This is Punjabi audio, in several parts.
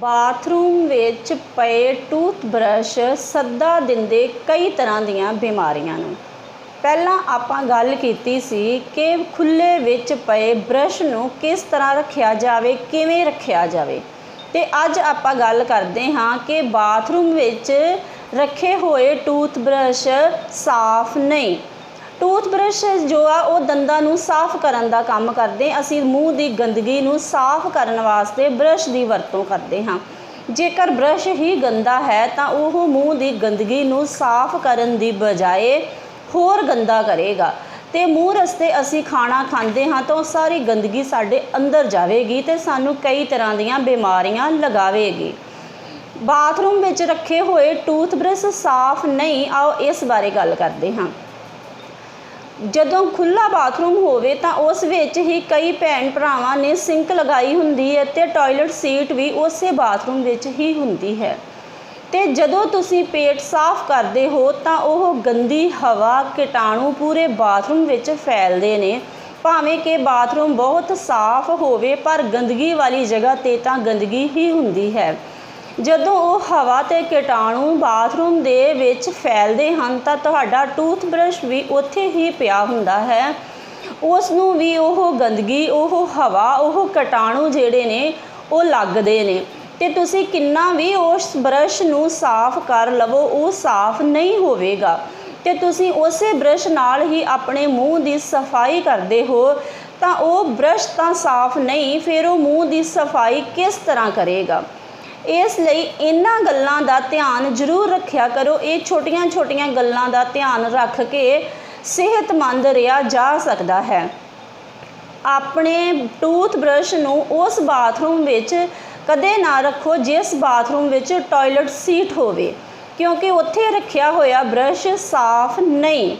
ਬਾਥਰੂਮ ਵਿੱਚ ਪਏ ਟੂਥਬ੍ਰਸ਼ ਸੱਦਾ ਦਿੰਦੇ ਕਈ ਤਰ੍ਹਾਂ ਦੀਆਂ ਬਿਮਾਰੀਆਂ ਨੂੰ। ਪਹਿਲਾਂ ਆਪਾਂ ਗੱਲ ਕੀਤੀ ਸੀ ਕਿ ਖੁੱਲ੍ਹੇ ਵਿੱਚ ਪਏ ਬ੍ਰਸ਼ ਨੂੰ ਕਿਸ ਤਰ੍ਹਾਂ ਰੱਖਿਆ ਜਾਵੇ, ਕਿਵੇਂ ਰੱਖਿਆ ਜਾਵੇ। ਤੇ ਅੱਜ ਆਪਾਂ ਗੱਲ ਕਰਦੇ ਹਾਂ ਕਿ ਬਾਥਰੂਮ ਵਿੱਚ ਰੱਖੇ ਹੋਏ ਟੂਥਬ੍ਰਸ਼ ਸਾਫ਼ ਨਹੀਂ ਟੂਥਬ੍ਰਸ਼ ਜੋ ਆ, ਉਹ ਦੰਦਾਂ ਨੂੰ ਸਾਫ਼ ਕਰਨ ਦਾ ਕੰਮ ਕਰਦੇ ਅਸੀਂ ਮੂੰਹ ਦੀ ਗੰਦਗੀ ਨੂੰ ਸਾਫ਼ ਕਰਨ ਵਾਸਤੇ ਬ੍ਰਸ਼ ਦੀ ਵਰਤੋਂ ਕਰਦੇ ਹਾਂ। ਜੇਕਰ ਬ੍ਰਸ਼ ਹੀ ਗੰਦਾ ਹੈ, ਤਾਂ ਉਹ ਮੂੰਹ ਦੀ ਗੰਦਗੀ ਨੂੰ ਸਾਫ਼ ਕਰਨ ਦੀ ਬਜਾਏ ਹੋਰ ਗੰਦਾ ਕਰੇਗਾ। ਤੇ ਮੂੰਹ ਰਸਤੇ ਅਸੀਂ ਖਾਣਾ ਖਾਂਦੇ ਹਾਂ, ਤਾਂ ਉਹ ਸਾਰੀ ਗੰਦਗੀ ਸਾਡੇ ਅੰਦਰ ਜਾਵੇਗੀ ਤੇ ਸਾਨੂੰ ਕਈ ਤਰ੍ਹਾਂ ਦੀਆਂ ਬਿਮਾਰੀਆਂ ਲਗਾਵੇਗੀ। ਬਾਥਰੂਮ ਵਿੱਚ ਰੱਖੇ ਹੋਏ ਟੂਥਬ੍ਰਸ਼ ਸਾਫ਼ ਨਹੀਂ। ਆਓ ਇਸ ਬਾਰੇ ਗੱਲ ਕਰਦੇ ਹਾਂ। ਜਦੋਂ ਖੁੱਲਾ ਬਾਥਰੂਮ ਹੋਵੇ ਤਾਂ ਉਸ ਵਿੱਚ ਹੀ ਕਈ ਭੈਣ ਭਰਾਵਾਂ ਨੇ ਸਿੰਕ ਲਗਾਈ ਹੁੰਦੀ ਹੈ ਤੇ ਟਾਇਲਟ ਸੀਟ ਵੀ ਉਸੇ ਬਾਥਰੂਮ ਵਿੱਚ ਹੀ ਹੁੰਦੀ ਹੈ। ਤੇ ਜਦੋਂ ਤੁਸੀਂ ਪੇਟ ਸਾਫ਼ ਕਰਦੇ ਹੋ ਤਾਂ ਉਹ ਗੰਦੀ ਹਵਾ ਕੀਟਾਣੂ ਪੂਰੇ ਬਾਥਰੂਮ ਵਿੱਚ ਫੈਲਦੇ ਨੇ। ਭਾਵੇਂ ਕਿ ਬਾਥਰੂਮ ਬਹੁਤ ਸਾਫ਼ ਹੋਵੇ ਪਰ ਗੰਦਗੀ ਵਾਲੀ ਜਗ੍ਹਾ ਤੇ ਤਾਂ ਗੰਦਗੀ ਹੀ ਹੁੰਦੀ ਹੈ। ਜਦੋਂ ਉਹ ਹਵਾ ਤੇ ਕੀਟਾਣੂ ਬਾਥਰੂਮ ਦੇ ਵਿੱਚ ਫੈਲਦੇ ਹਨ ਤਾਂ ਤੁਹਾਡਾ ਟੂਥਬ੍ਰਸ਼ ਵੀ ਉੱਥੇ ਹੀ ਪਿਆ ਹੁੰਦਾ ਹੈ। ਉਸ ਨੂੰ ਵੀ ਉਹ ਗੰਦਗੀ, ਉਹ ਹਵਾ, ਉਹ ਕੀਟਾਣੂ ਜਿਹੜੇ ਨੇ, ਉਹ ਲੱਗਦੇ ਨੇ। ਤੇ ਤੁਸੀਂ ਕਿੰਨਾ ਵੀ ਉਸ ਬ੍ਰਸ਼ ਨੂੰ ਸਾਫ਼ ਕਰ ਲਵੋ, ਉਹ ਸਾਫ਼ ਨਹੀਂ ਹੋਵੇਗਾ। ਤੇ ਤੁਸੀਂ ਉਸੇ ਬ੍ਰਸ਼ ਨਾਲ ਹੀ ਆਪਣੇ ਮੂੰਹ ਦੀ ਸਫ਼ਾਈ ਕਰਦੇ ਹੋ, ਤਾਂ ਉਹ ਬ੍ਰਸ਼ ਤਾਂ ਸਾਫ਼ ਨਹੀਂ, ਫਿਰ ਉਹ ਮੂੰਹ ਦੀ ਸਫ਼ਾਈ ਕਿਸ ਤਰ੍ਹਾਂ ਕਰੇਗਾ? ਇਸ ਲਈ ਇਹਨਾਂ ਗੱਲਾਂ ਦਾ ਧਿਆਨ ਜ਼ਰੂਰ ਰੱਖਿਆ ਕਰੋ। ਇਹ ਛੋਟੀਆਂ-ਛੋਟੀਆਂ ਗੱਲਾਂ ਦਾ ਧਿਆਨ ਰੱਖ ਕੇ ਸਿਹਤਮੰਦ ਰਿਹਾ ਜਾ ਸਕਦਾ ਹੈ। ਆਪਣੇ ਟੂਥਬ੍ਰਸ਼ ਨੂੰ ਉਸ ਬਾਥਰੂਮ ਵਿੱਚ ਕਦੇ ਨਾ ਰੱਖੋ, ਜਿਸ ਬਾਥਰੂਮ ਵਿੱਚ ਟਾਇਲਟ ਸੀਟ ਹੋਵੇ, ਕਿਉਂਕਿ ਉੱਥੇ ਰੱਖਿਆ ਹੋਇਆ ਬ੍ਰਸ਼ ਸਾਫ਼ ਨਹੀਂ।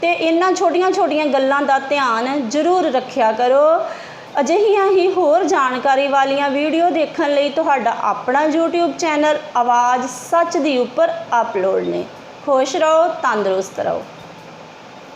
ਤੇ ਇਹਨਾਂ ਛੋਟੀਆਂ-ਛੋਟੀਆਂ ਗੱਲਾਂ ਦਾ ਧਿਆਨ ਜ਼ਰੂਰ ਰੱਖਿਆ ਕਰੋ। ਅਜਿਹੀਆਂ ਹੀ ਹੋਰ ਜਾਣਕਾਰੀ ਵਾਲੀਆਂ ਵੀਡੀਓ ਦੇਖਣ ਲਈ ਤੁਹਾਡਾ ਆਪਣਾ YouTube ਚੈਨਲ ਆਵਾਜ਼ ਸੱਚ ਦੀ ਉੱਪਰ ਅਪਲੋਡ ਨੇ। ਖੁਸ਼ ਰਹੋ, ਤੰਦਰੁਸਤ ਰਹੋ।